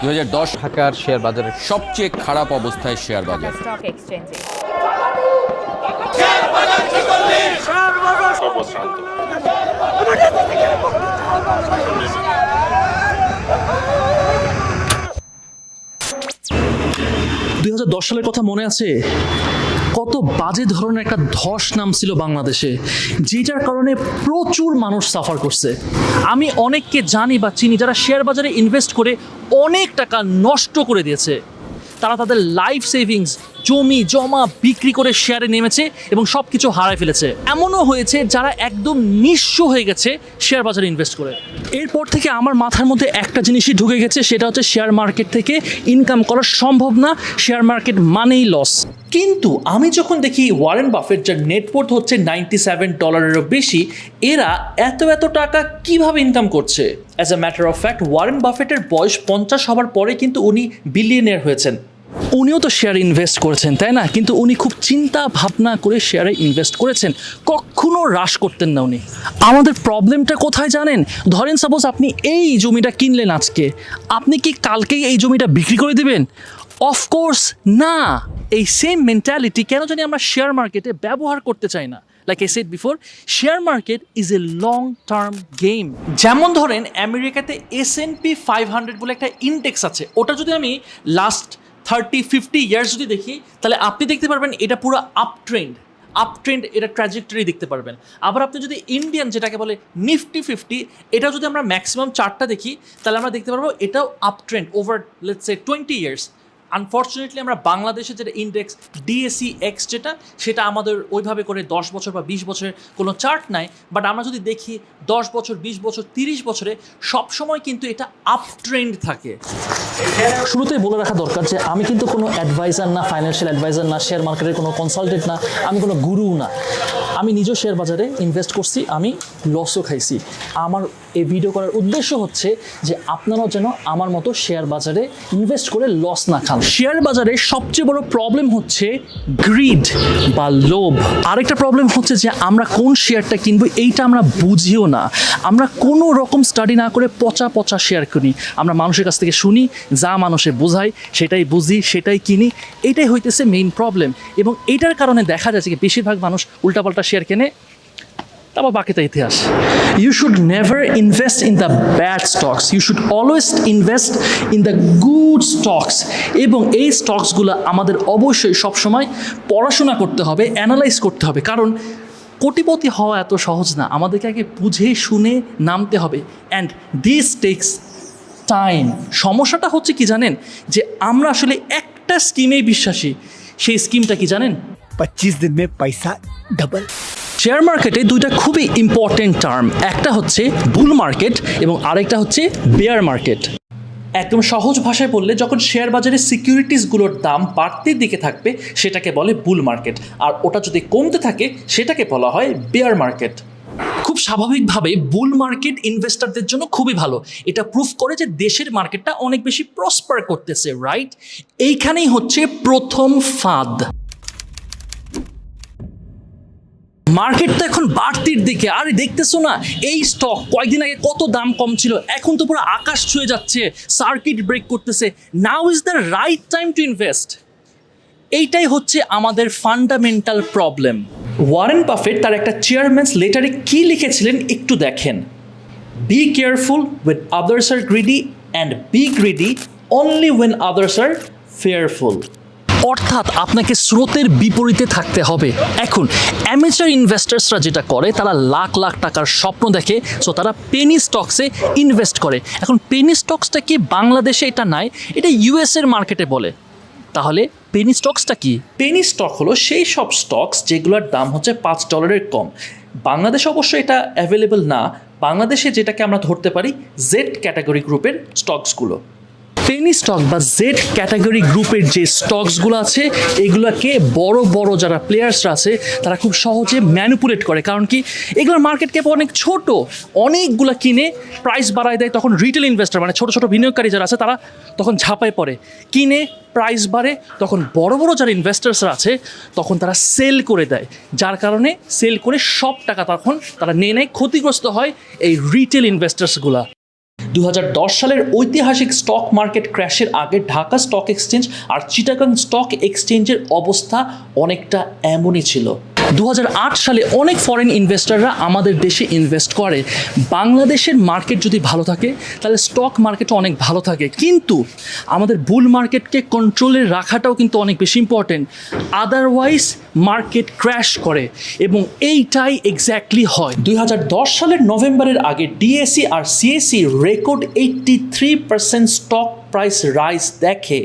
দু হাজার দশ ঢাকার শেয়ার বাজারের সবচেয়ে খারাপ অবস্থায় শেয়ার বাজার। স্টক এক্সচেঞ্জে দুই সালের কথা মনে আছে? কত বাজে ধরনের একটা ধস নামছিল বাংলাদেশে, যেটার কারণে প্রচুর মানুষ সাফার করছে। আমি অনেককে জানি বা চিনি যারা শেয়ার বাজারে ইনভেস্ট করে অনেক টাকা নষ্ট করে দিয়েছে। তারা তাদের লাইফ সেভিংস জমি, জমা বিক্রি করে শেয়ারে নেমেছে এবং সব কিছু হারায় ফেলেছে। এমনও হয়েছে যারা একদম নিঃস্ব হয়ে গেছে শেয়ার বাজারে ইনভেস্ট করে। এরপর থেকে আমার মাথার মধ্যে একটা জিনিসই ঢুকে গেছে, সেটা হচ্ছে শেয়ার মার্কেট থেকে ইনকাম করা সম্ভব না শেয়ার মার্কেট মানেই লস কিন্তু আমি যখন দেখি ওয়ারেন বাফেট যার নেটওয়ার্থ হচ্ছে নাইনটি সেভেন ডলারেরও বেশি, এরা এত এত টাকা কীভাবে ইনকাম করছে? As a matter of fact Warren বাফেটের বয়স পঞ্চাশ হবার পরে কিন্তু উনি বিলিয়নিয়ার হয়েছেন। উনিও তো শেয়ারে ইনভেস্ট করেছেন, তাই না? কিন্তু উনি খুব চিন্তা ভাবনা করে শেয়ারে ইনভেস্ট করেছেন। কখনো হ্রাস করতেন না উনি। আমাদের প্রবলেমটা কোথায় জানেন? ধরেন সাপোজ আপনি এই জমিটা কিনলেন আজকে। আপনি কি কালকেই এই জমিটা বিক্রি করে দিবেন? অফকোর্স না। এই সেম মেন্টালিটি কেন জানি আমরা শেয়ার মার্কেটে ব্যবহার করতে চাই না? Like I said before share market is a long term game যেমন ধরেন, আমেরিকাতে S and P five hundred বলে একটা ইন্ডেক্স আছে। ওটা যদি আমি লাস্ট থার্টি ফিফটি ইয়ার্স যদি দেখি, তাহলে আপনি দেখতে পারবেন এটা পুরো আপ ট্রেন্ড আপ ট্রেন্ড এটা ট্র্যাজেক্টরি দেখতে পারবেন। আবার আপনি যদি ইন্ডিয়ান যেটাকে বলে নিফটি ফিফটি এটা যদি আমরা ম্যাক্সিমাম চার্টটা দেখি, তাহলে আমরা দেখতে পারব এটাও up trend over let's say twenty years unfortunately আমরা বাংলাদেশে যেটা ইন্ডেক্স ডিএসি এক্স যেটা, সেটা আমাদের ওইভাবে করে দশ বছর বা বিশ বছরের কোনো চার্ট নাই বাট আমরা যদি দেখি দশ বছর, বিশ বছর, তিরিশ বছরে, সবসময় কিন্তু এটা আপ ট্রেন্ড থাকে। শুরুতেই বলে রাখা দরকার যে আমি কিন্তু কোনো অ্যাডভাইজার না ফাইন্যান্সিয়াল অ্যাডভাইজার না শেয়ার মার্কেটের কোনো কনসালটেন্ট না, আমি কোনো গুরু না। আমি নিজেও শেয়ার বাজারে ইনভেস্ট করছি, আমি লসও খাইছি। আমার এই ভিডিও করার উদ্দেশ্য হচ্ছে যে আপনারাও যেন আমার মতো শেয়ার বাজারে ইনভেস্ট করে লস না খান। শেয়ার বাজারে সবচেয়ে বড় প্রবলেম হচ্ছে গ্রিড বা লোভ। আরেকটা প্রবলেম হচ্ছে যে আমরা কোন শেয়ারটা কিনবো এইটা আমরা বুঝিও না। আমরা কোনো রকম স্টাডি না করে পচা পচা শেয়ার কিনি। আমরা মানুষের কাছ থেকে শুনি, যা মানুষে বোঝায়, সেটাই বুঝি, সেটাই কিনি। এটাই হইতেছে মেইন প্রবলেম এবং এটার কারণে দেখা যাচ্ছে কি বেশিরভাগ মানুষ উল্টাপাল্টা শেয়ার কেনে আবার বাকিটা ইতিহাস। You should never invest in the bad stocks you should always invest in the good stocks এবং এই স্টকসগুলো আমাদের অবশ্যই সবসময় পড়াশোনা করতে হবে অ্যানালাইজ করতে হবে। কারণ কোটিপতি হওয়া এত সহজ না। আমাদেরকে আগে বুঝে, শুনে নামতে হবে। অ্যান্ড দিস টেক্স টাইম সমস্যাটা হচ্ছে কি জানেন? যে আমরা আসলে একটা স্কিমেই বিশ্বাসী। সেই স্কিমটা কি জানেন? পঁচিশ দিন মে পয়সা ডবল শেয়ার মার্কেটে দুইটা খুবই ইম্পর্টেন্ট টার্ম একটা হচ্ছে বুল মার্কেট এবং আরেকটা হচ্ছে বেয়ার মার্কেট একদম সহজ ভাষায় বললে যখন শেয়ার বাজারে সিকিউরিটিসগুলোর দাম বাড়তির দিকে থাকবে, সেটাকে বলে বুল মার্কেট আর ওটা যদি কমতে থাকে, সেটাকে বলা হয় বেয়ার মার্কেট খুব স্বাভাবিকভাবে বুল মার্কেট ইনভেস্টরদের জন্য খুবই ভালো। এটা প্রুফ করে যে দেশের মার্কেটটা অনেক বেশি প্রসপার করতেছে রাইট এইখানেই হচ্ছে প্রথম ফাঁদ। মার্কেট তো এখন বাড়তির দিকে। আরে দেখতেছো না, এই স্টক কয়েকদিন আগে কত দাম কম ছিল, এখন তো পুরো আকাশ ছুঁয়ে যাচ্ছে সার্কিট ব্রেক করতেছে। Now is the right time to invest এইটাই হচ্ছে আমাদের ফান্ডামেন্টাল প্রবলেম ওয়ারেন বাফেট তার একটা চেয়ারম্যানস লেটারে কি লিখেছিলেন একটু দেখেন। Be careful with others are greedy and be greedy only when others are fearful অর্থাৎ আপনাকে স্রোতের বিপরীতে থাকতে হবে। এখন অ্যামেচার ইনভেস্টার্সরা যেটা করে, তারা লাখ লাখ টাকার স্বপ্ন দেখে সো তারা পেনি স্টকসে ইনভেস্ট করে। এখন পেনি স্টকসটা কি বাংলাদেশে এটা নাই, এটা ইউএস এর মার্কেটে বলে। তাহলে পেনি স্টকসটা কি? পেনি স্টক হলো সেই সব স্টকস যেগুলোর দাম হচ্ছে পাঁচ ডলারের কম। বাংলাদেশে অবশ্য এটা অ্যাভেলেবল না। বাংলাদেশে যেটাকে আমরা ধরতে পারি জেড ক্যাটাগরি গ্রুপের স্টকসগুলো পেনি স্টক বা জেড ক্যাটাগরি গ্রুপের যে স্টকসগুলো আছে, এগুলোকে বড় বড় যারা প্লেয়ার্সরা আছে, তারা খুব সহজে ম্যানিপুলেট করে। কারণ কি, এগুলোর মার্কেট ক্যাপ অনেক ছোট। অনেকগুলো কিনে প্রাইস বাড়ায় দেয়, তখন রিটেল ইনভেস্টার মানে ছোট ছোট বিনিয়োগকারী যারা আছে, তারা তখন ঝাঁপায় পড়ে। কিনে প্রাইস বাড়ে, তখন বড় বড় যারা ইনভেস্টার্সরা আছে, তখন তারা সেল করে দেয়। যার কারণে সেল করে সব টাকা তখন তারা নিয়ে, নেয়, ক্ষতিগ্রস্ত হয় এই রিটেল ইনভেস্টার্সগুলা দু হাজার দশ সালের ঐতিহাসিক স্টক মার্কেট ক্র্যাশের আগে ঢাকা স্টক এক্সচেঞ্জ আর চিটাগাং স্টক এক্সচেঞ্জের অবস্থা অনেকটা এমনই ছিল। দু হাজার আট সালে অনেক ফরেন ইনভেস্টররা আমাদের দেশে ইনভেস্ট করে। বাংলাদেশের মার্কেট যদি ভালো থাকে, তাহলে স্টক মার্কেটও অনেক ভালো থাকে। কিন্তু আমাদের বুল মার্কেটকে কন্ট্রোলে রাখাটাও কিন্তু অনেক বেশি ইম্পর্টেন্ট আদারওয়াইজ মার্কেট ক্র্যাশ করে এবং এইটাই এক্স্যাক্টলি হয়। দুই হাজার দশ সালের নভেম্বরের আগে ডিএসসি আর CSC record eighty three percent stock price rise দেখে।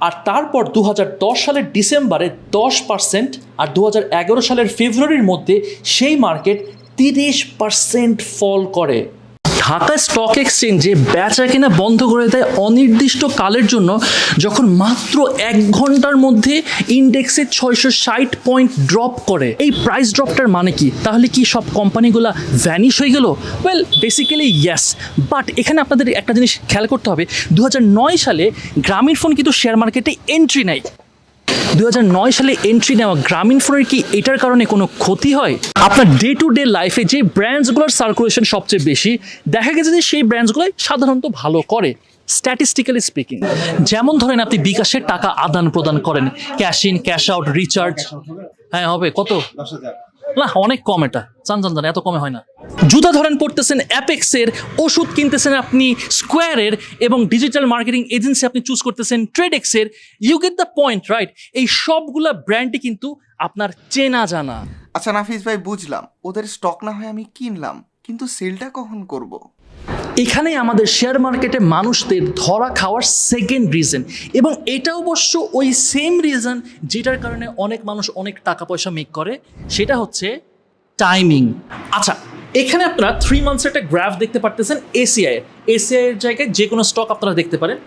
আর তারপর দু হাজার দশ সালের ডিসেম্বরে দশ পার্সেন্ট আর দু হাজার এগারো সালের ফেব্রুয়ারির মধ্যে সেই মার্কেট তিরিশ পার্সেন্ট ফল করে। ঢাকা স্টক এক্সচেঞ্জে বেচা কেনা বন্ধ করে দেয় অনির্দিষ্ট কালের জন্য যখন মাত্র এক ঘণ্টার মধ্যে ইন্ডেক্সে ছয়শো ষাট পয়েন্ট ড্রপ করে। এই প্রাইস ড্রপটার মানে কি? তাহলে কি সব কোম্পানিগুলো ভ্যানিশ হয়ে গেল? ওয়েল বেসিক্যালি ইয়েস বাট এখানে আপনাদের একটা জিনিস খেয়াল করতে হবে। দু হাজার নয় সালে গ্রামীণ ফোন কিন্তু শেয়ার মার্কেটে এন্ট্রি নেয় দু হাজার নয় সালে এন্ট্রি নেওয়া গ্রামীণ ফোনের কি এটার কারণে কোনো ক্ষতি হয়? আপনার ডে টু ডে লাইফে যে ব্র্যান্ডসগুলোর সার্কুলেশন সবচেয়ে বেশি, দেখা গেছে যে সেই ব্র্যান্ডসগুলোই সাধারণত ভালো করে স্ট্যাটিস্টিক্যালি স্পিকিং যেমন ধরেন আপনি বিকাশের টাকা আদান প্রদান করেন cash in cash out recharge হ্যাঁ হবে, কত? না, অনেক কম এটা। চান চান এত কমে হয় না। জুতা ধরেন পড়তেছেন অ্যাপেক্সের ওষুধ কিনতেছেন আপনি স্কোয়ারের এবং ডিজিটাল মার্কেটিং এজেন্সি আপনি চুজ করতেছেন ট্রেডেক্সের you get the point right এই সবগুলা ব্র্যান্ডই কিন্তু আপনার চেনা জানা। আচ্ছা নাফিস ভাই, বুঝলাম। ওদের স্টক না হয় আমি কিনলাম, কিন্তু সেলটা কখন করব। এখানেই আমাদের শেয়ার মার্কেটে মানুষদের ধরা খাওয়ার সেকেন্ড রিজন এবং এটা অবশ্য ওই সেম রিজন যেটার কারণে অনেক মানুষ অনেক টাকা পয়সা মেক করে, সেটা হচ্ছে টাইমিং আচ্ছা এখানে আপনারা থ্রি মান্থসের একটা গ্রাফ দেখতে পারতেছেন এসিআই এর। এসিআই এর জায়গায় যে কোনো স্টক আপনারা দেখতে পারেন।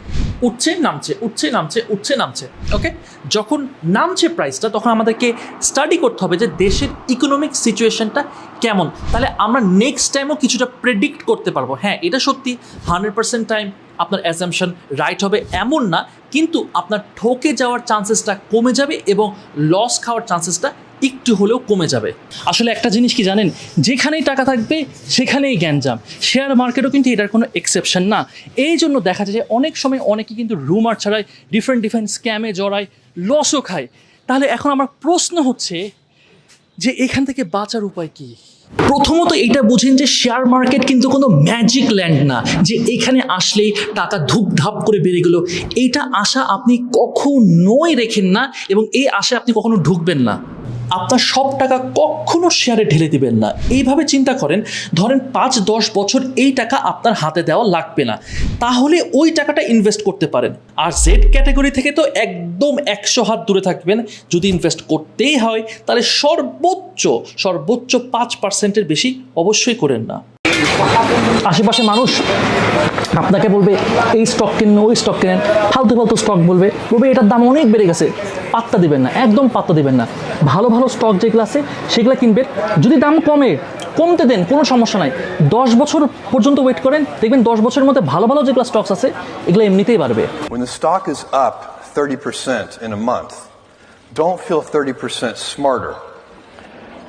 উঠছে, নামছে উঠছে নামছে উঠছে, নামছে ওকে যখন নামছে প্রাইসটা তখন আমাদেরকে স্টাডি করতে হবে যে দেশের ইকোনমিক সিচুয়েশনটা কেমন। তাহলে আমরা নেক্সট টাইমও কিছুটা প্রেডিক্ট করতে পারব। হ্যাঁ এটা সত্যি হান্ড্রেড পার্সেন্ট টাইম আপনার অ্যাজামশন রাইট হবে, এমন না। কিন্তু আপনার ঠকে যাওয়ার চান্সেসটা কমে যাবে এবং লস খাওয়ার চান্সেসটা একটু হলেও কমে যাবে। আসলে একটা জিনিস কি জানেন? যেখানেই টাকা থাকবে, সেখানেই গ্যাঞ্জাম। শেয়ার মার্কেটও কিন্তু এটার কোনো এক্সেপশন না। এই জন্য দেখা যায় যে অনেক সময় অনেকে কিন্তু রুমার ছাড়ায় ডিফারেন্ট ডিফারেন্ট স্ক্যামে জড়ায় লসও খায়। তাহলে এখন আমার প্রশ্ন হচ্ছে যে এখান থেকে বাঁচার উপায় কি? প্রথমত এটা বুঝেন যে শেয়ার মার্কেট কিন্তু কোনো ম্যাজিক ল্যান্ড না। যে এখানে আসলেই টাকা ধূপ ধাপ করে বেড়ে গেল। এইটা আশা আপনি কখনোই রেখেন না এবং এই আশায় আপনি কখনো ঢুকবেন না। আপনার সব টাকা কখনো শেয়ারে ঢেলে দিবেন না। এইভাবে চিন্তা করেন, ধরেন পাঁচ, দশ বছর এই টাকা আপনার হাতে দেওয়া লাগবে না। তাহলে ওই টাকাটা ইনভেস্ট করতে পারেন। আর জেড ক্যাটাগরি থেকে তো একদম একশো হাত দূরে থাকবেন। যদি ইনভেস্ট করতেই হয়, তাহলে সর্বোচ্চ সর্বোচ্চ পাঁচ পার্সেন্টের বেশি অবশ্যই করেন না। আশেপাশে মানুষ আপনাকে বলবে এই স্টক কিনুন ওই স্টক কিনেন। ফালতু ফালতু স্টক বলবে। বলবে এটার দাম অনেক বেড়ে গেছে পাত্তা দিবেন না একদম পাত্তা দিবেন না। ভালো ভালো স্টক যেগুলো আছে সেগুলো কিনবেন। যদি দাম কমে কমতে দেন কোনো সমস্যা নাই। দশ বছর পর্যন্ত ওয়েট করেন দেখবেন দশ বছরের মধ্যে ভালো ভালো যেগুলো স্টকস আছে এগুলো এমনিতেই বাড়বে। When the stock is up 30% in a month, don't feel 30% smarter.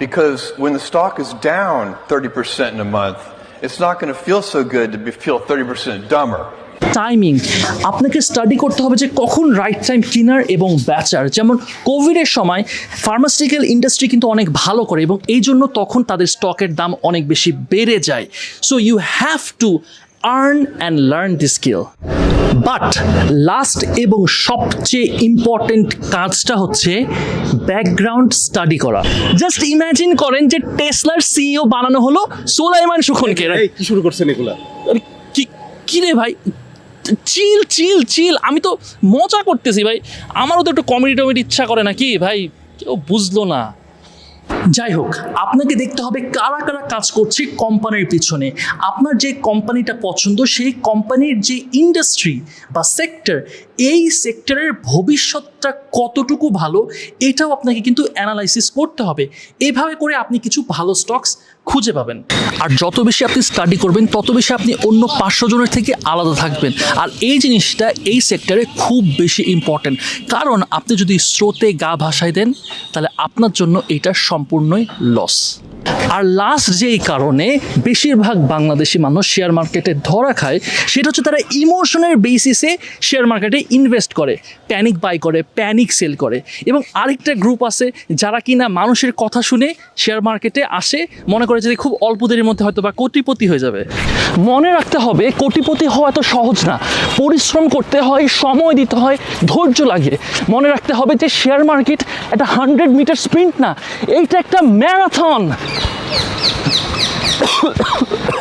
Because when the stock is down 30% in a month, it's not going to feel so good to be, feel 30% dumber. Timing আপনাকে study করতে হবে যে কখন right time কিনার এবং বেচার যেমন কোভিডের সময় ফার্মাসিউটিক্যাল ইন্ডাস্ট্রি কিন্তু অনেক ভালো করে এবং এই জন্য তখন তাদের স্টকের দাম অনেক বেশি বেড়ে যায়। So you have to earn and learn the skill but last এবং সবচেয়ে ইম্পর্টেন্ট কাজটা হচ্ছে ব্যাকগ্রাউন্ড স্টাডি করা। জাস্ট ইমাজিন করেন যে টেসলার সিইও বানানো হলো সোলাইমান সুখনকে। কি শুরু করছেন এগুলা? কি কি রে ভাই? চিল চিল চিল। আমি তো মজা করতেছি ভাই। আমারও তো একটু কমেডি টমেডি ইচ্ছা করে নাকি? ভাই কেউ বুঝলো না। যাই হোক, আপনাকে দেখতে হবে কারা কারা কাজ করছে কোম্পানির পিছনে। আপনার যে কোম্পানিটা পছন্দ, সেই কোম্পানির যে ইন্ডাস্ট্রি বা সেক্টর এই সেক্টরের ভবিষ্যৎটা কতটুকু ভালো, এটাও আপনাকে কিন্তু অ্যানালাইসিস করতে হবে। এভাবে করে আপনি কিছু ভালো স্টকস খুঁজে পাবেন। আর যত বেশি আপনি স্টাডি করবেন, তত বেশি আপনি অন্য পাঁচশো জনের থেকে আলাদা থাকবেন। আর এই জিনিসটা এই সেক্টরে খুব বেশি ইম্পর্ট্যান্ট কারণ আপনি যদি স্রোতে গা ভাসায় দেন, তাহলে আপনার জন্য এটা সম্পূর্ণই লস আর লাস্ট যেই কারণে বেশিরভাগ বাংলাদেশি মানুষ শেয়ার মার্কেটে ধরা খায়, সেটা হচ্ছে তারা ইমোশনের বেসিসে শেয়ার মার্কেটে ইনভেস্ট করে প্যানিক বাই করে প্যানিক সেল করে। এবং আরেকটা গ্রুপ আছে যারা কিনা মানুষের কথা শুনে শেয়ার মার্কেটে আসে, মনে করে যে খুব অল্প দিনের মধ্যে হয়তো বা কোটিপতি হয়ে যাবে। মনে রাখতে হবে, কোটিপতি হওয়া এত সহজ না। পরিশ্রম করতে হয়, সময় দিতে হয়, ধৈর্য লাগে। মনে রাখতে হবে যে শেয়ার মার্কেট একটা হান্ড্রেড মিটার স্প্রিন্ট না, এইটা একটা ম্যারাথন Ha ha ha!